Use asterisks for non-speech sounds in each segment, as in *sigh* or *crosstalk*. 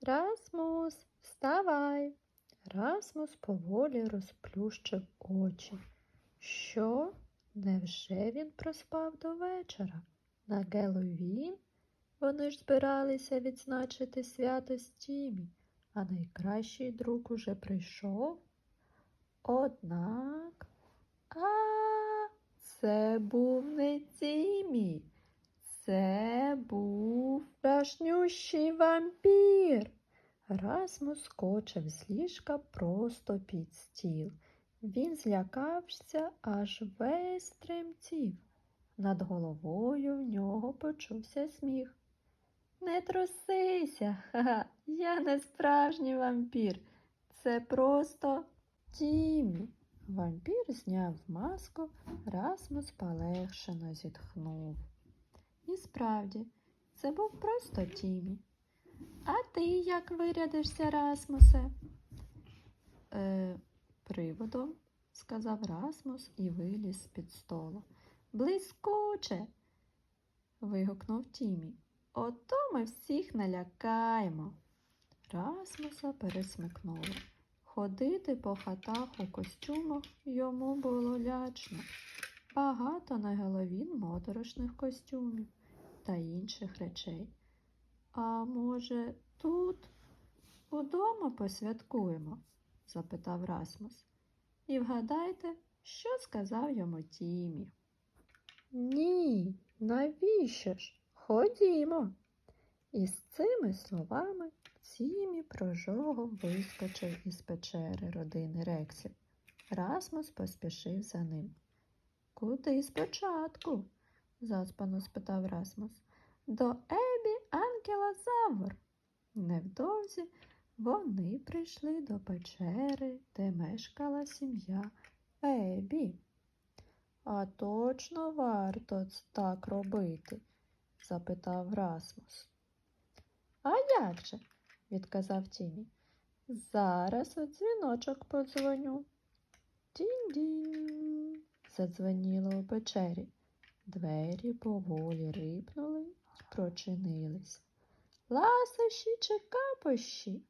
Расмус, вставай. Расмус поволі розплющив очі. Що? Невже він проспав до вечора? На Геловін? Вони ж збиралися відзначити свято Стімі, а найкращий друг уже прийшов. Однак, а це був не Тімі, це був страшнющий вампір. Расмус скочив з ліжка просто під стіл. Він злякався, аж весь тремтів. Над головою в нього почувся сміх. Не трусися, ха-ха, я не справжній вампір. Це просто Тімі. Вампір зняв маску, Расмус полегшено зітхнув. І справді, це був просто Тімі. А ти як вирядишся, Расмусе? Е, приводом, сказав Расмус і виліз з-під столу. Блискуче. вигукнув Тімі. Ото ми всіх налякаємо. Расмуса пересмикнуло. Ходити по хатах у костюмах йому було лячно. Багато на Геловін моторошних костюмів та інших речей. А може, тут удома посвяткуємо? запитав Расмус. І вгадайте, що сказав йому Тімі. Ні, навіщо ж? Ходімо. І з цими словами Тімі прожогом вискочив із печери родини Рексів. Расмус поспішив за ним. Куди спочатку? заспано спитав Расмус. До Ебі Анкелозавр. Невдовзі вони прийшли до печери, де мешкала сім'я Ебі. А точно варто так робити? запитав Расмус. А як же? відказав Тімі. Зараз у дзвіночок подзвоню. Дінь-дінь. задзвоніло у печері. Двері поволі рипнули прочинились. Ласощі чи капощі?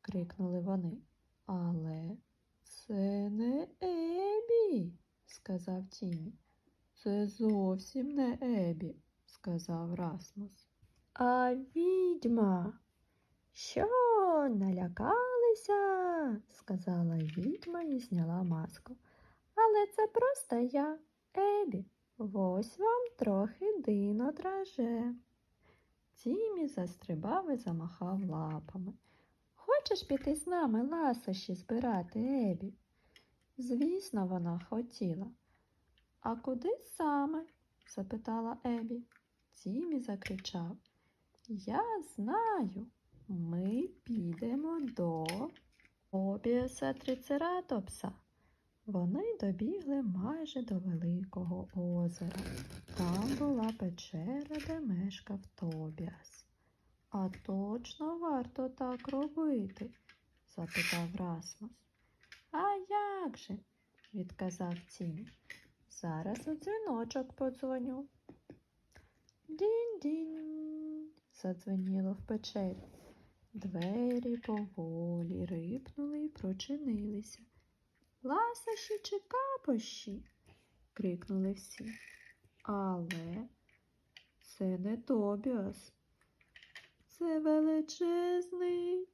крикнули вони. Але це не Ебі, сказав Тімі. Це зовсім не Ебі, сказав Расмус. А відьма. Що, налякалися? сказала відьма і зняла маску. Але це просто я, Ебі. Ось вам трохи дино драже. Тімі застрибав і замахав лапами. Хочеш піти з нами ласощі збирати, Ебі? Звісно, вона хотіла. А куди саме? запитала Ебі. Тімі закричав. Я знаю. Ми підемо до Обіуса Трицератопса. Вони добігли майже до Великого озера. Там була печера, де мешкав Тобіас. А точно варто так робити? запитав Расмус. А як же? відказав Тімі. Зараз у дзвіночок подзвоню. Дінь-дінь, задзвеніло в печері. Двері поволі рипнули і прочинилися. Ласощі чи капощі? крикнули всі. Але це не Тобіас. Це величезний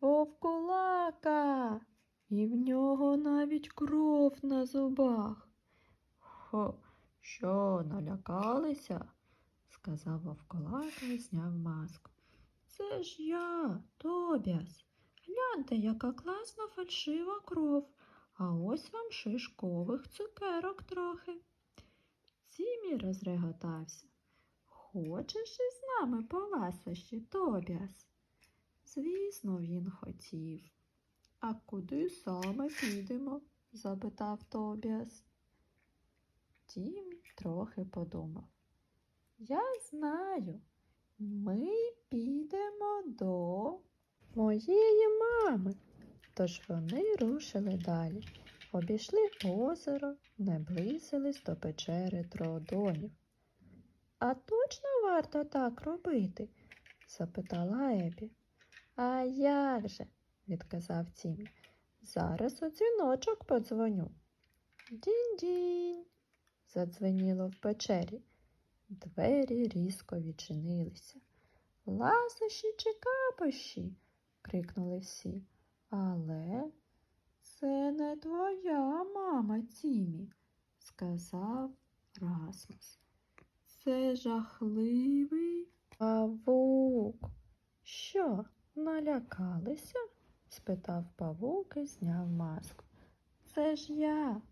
вовкулака, і в нього навіть кров на зубах. Хо, що, налякалися? сказав вовкулака і зняв маску. Це ж я, Тобіас. Гляньте, яка класна фальшива кров, а ось вам шишкових цукерок трохи. Тімі розреготався. Хочеш із нами по ласощі, Тобіас? Звісно, він хотів. А куди саме підемо? запитав Тобіас. Тімі трохи подумав. Я знаю, ми підемо до моєї мами. Тож вони рушили далі, обійшли озеро, наблизились до печери Троодонів. А точно варто так робити? запитала Ебі. А як же? відказав Тімі. Зараз у дзвіночок подзвоню. Дінь-дінь. задзвеніло в печері. Двері різко відчинилися. Ласощі чи капощі? Крикнули всі. Але це не твоя мама, Тімі, сказав Расмус. Це жахливий павук. Що, налякалися? спитав павук і зняв маску. Це ж я,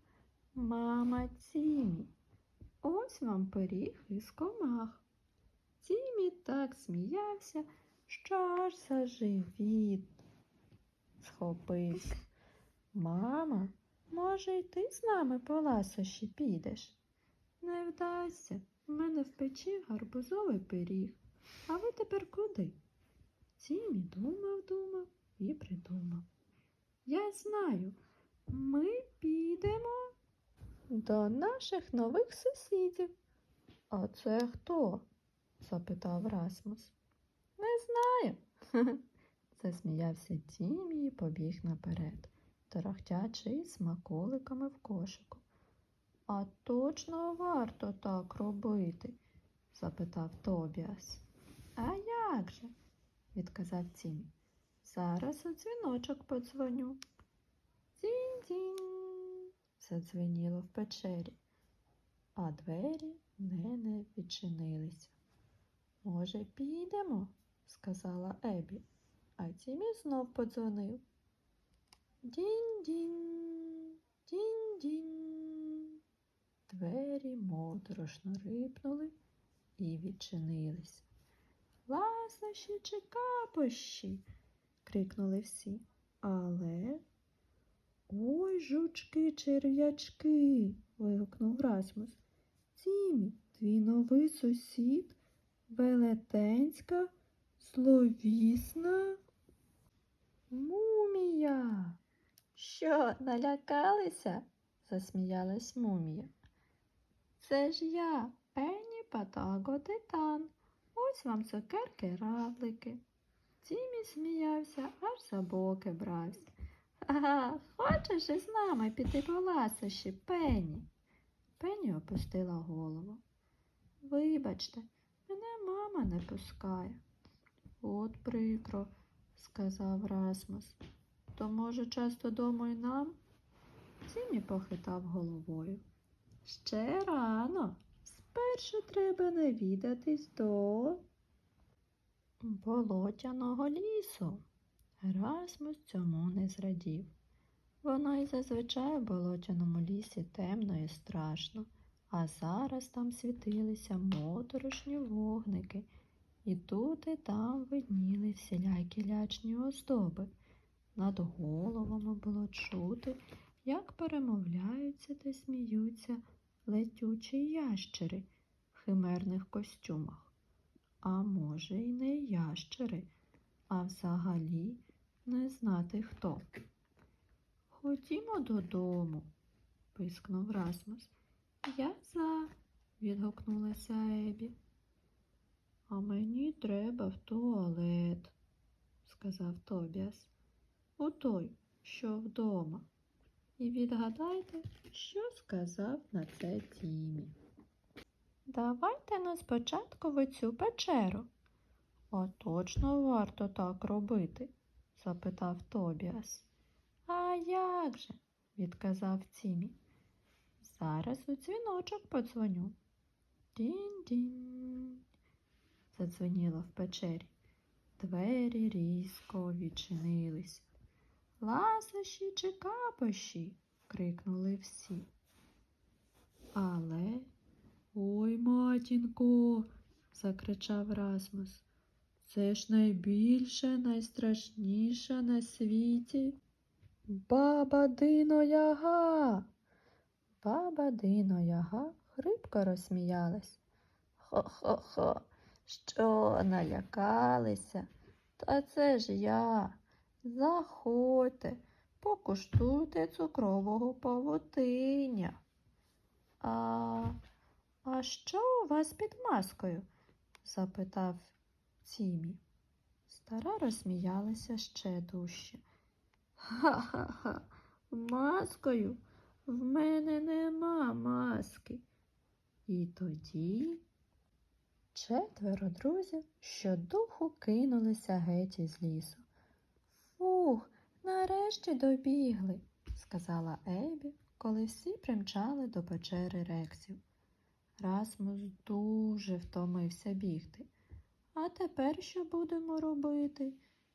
мама Тімі. Ось вам пиріг із комах. Тімі так сміявся, що аж за живіт схопився. Мама, може, й ти з нами по ласощі підеш? Не вдасться. У мене в печі гарбузовий пиріг. А ви тепер куди? Тімі думав, думав і придумав. Я знаю, ми підемо до наших нових сусідів. А це хто? запитав Расмус. Не знаю. *laughs* Засміявся Тімі і побіг наперед, торохтячи смаколиками в кошику. А точно варто так робити? запитав Тобіас. А як же? відказав Тімі. Зараз у дзвіночок подзвоню. Дзінь-дзінь, задзвеніло в печері, а двері не, не відчинилися. Може, підемо? Сказала Ебі, а Тімі знов подзвонив. Дінь-дінь, дінь-дінь. Двері моторошно рипнули і відчинилися. Ласощі чи капощі? крикнули всі. Але ой, жучки, черв'ячки. вигукнув Расмус. Тімі, твій новий сусід, велетенська, зловісна мумія. Що, налякалися? засміялась мумія. Це ж я, Пенні Патаго Титан. Ось вам цукерки равлики. Тімі сміявся, аж за боки брався. Ага, хочеш із нами піти по ласощі, Пенні? Пенні опустила голову. Вибачте, мене мама не пускає. От прикро, сказав Расмус. То, може, час додому й нам? Тімі похитав головою. Ще рано. Спершу треба навідатись до болотяного лісу. Расмус цьому не зрадів. Воно і зазвичай в болотяному лісі темно і страшно, а зараз там світилися моторошні вогники, і тут і там видніли всілякі лячні оздоби. Над головами було чути, як перемовляються та сміються летючі ящери в химерних костюмах. А може, й не ящери, а взагалі не знати хто. Ходімо додому, пискнув Расмус. Я за, відгукнулася Ебі. А мені треба в туалет, сказав Тобіас. У той, що вдома. І відгадайте, що сказав на це Тімі. Давайте на спочатку в цю печеру. А точно варто так робити? запитав Тобіас. А як же? відказав Тімі. Зараз у дзвіночок подзвоню. Дінь-дінь. Задзвеніло в печері. Двері різко відчинилися. Ласощі чи капощі? крикнули всі. Але ой, матінко, закричав Расмус. Це ж найбільше, найстрашніша на світі. Баба Дино Яга. Баба Дино Яга хрипко розсміялась. Хо-хо-хо, що налякалися? Та це ж я. Заходьте, покуштуйте цукрового павутиння. А, а що у вас під маскою? запитав Тімі. Стара розсміялася ще дужче. Ха-ха-ха, маскою? В мене нема маски. І тоді четверо друзів щодуху кинулися геть із лісу. Фух, нарешті добігли, сказала Ебі, коли всі примчали до печери рексів. Расмус дуже втомився бігти. А тепер що будемо робити?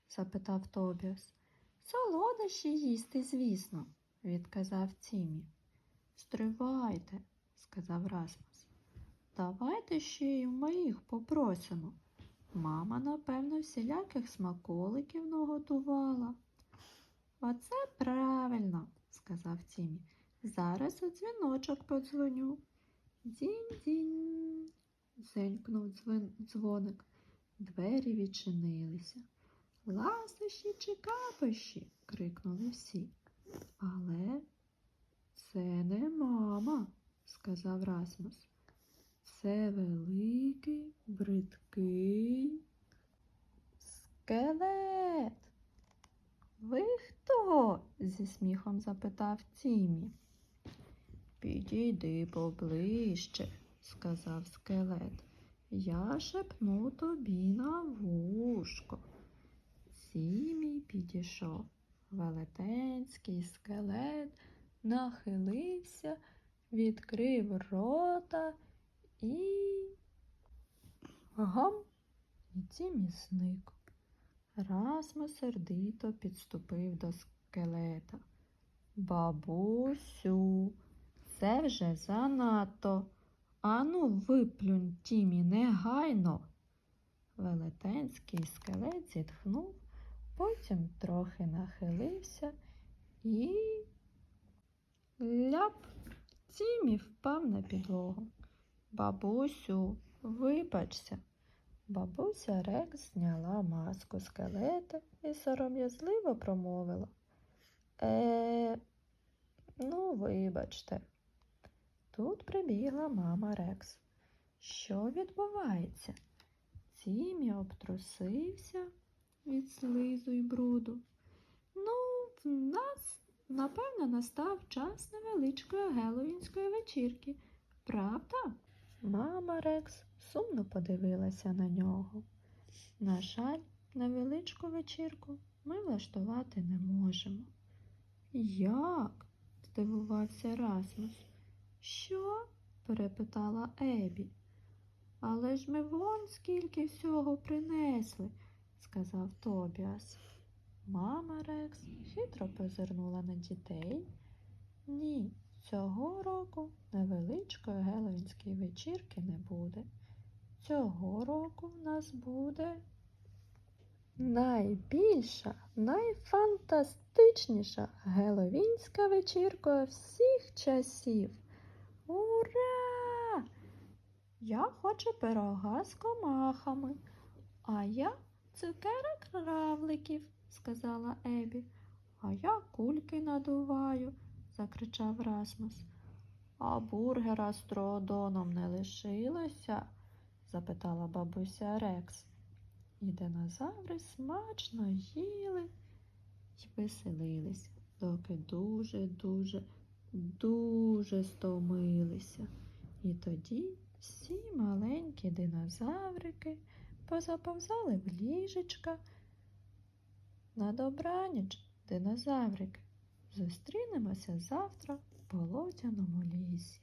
запитав Тобіас. Солодощі їсти, звісно, відказав Тімі. Стривайте, сказав Расмус. Давайте ще й у моїх попросимо. Мама, напевно, всіляких смаколиків наготувала. Оце правильно, сказав Тімі. Зараз у дзвіночок подзвоню. Дзінь-дзінь. дзенькнув дзвін- дзвоник. Двері відчинилися. Ласощі чи капощі? крикнули всі. Але це не мама, сказав Расмус. Це великий, бридкий скелет. Ви хто? зі сміхом запитав Тімі. Підійди поближче, сказав скелет. Я шепну тобі на вушко. Сімій підійшов. Велетенський скелет нахилився, відкрив рота і. Гам! І Тімі зник. Расмо сердито підступив до скелета. Бабусю, це вже занадто. Ану, виплюнь Тімі негайно. Велетенський скелет зітхнув, потім трохи нахилився і ляп. Тімі впав на підлогу. Бабусю, вибачся. Бабуся Рекс зняла маску скелета і сором'язливо промовила. Е, ну, вибачте. Тут прибігла мама Рекс. Що відбувається? Тімі обтрусився від слизу й бруду. Ну, в нас, напевно, настав час невеличкої геловінської вечірки. Правда? Мама Рекс сумно подивилася на нього. На жаль, невеличку вечірку ми влаштувати не можемо. Як? здивувався Расмус. Що? перепитала Ебі. Але ж ми вон скільки всього принесли, сказав Тобіас. Мама Рекс хитро позирнула на дітей. Ні, цього року невеличкої геловінської вечірки не буде. Цього року в нас буде найбільша, найфантастичніша геловінська вечірка всіх часів. Ура! Я хочу пирога з комахами, а я цукерок равликів, сказала Ебі. А я кульки надуваю, закричав Расмус. А бургера з троодоном не лишилося? запитала бабуся Рекс. І динозаври смачно їли й веселились, доки дуже-дуже, дуже стомилися. І тоді всі маленькі динозаврики позаповзали в ліжечка. На добраніч, динозаврики. Зустрінемося завтра в болотяному лісі.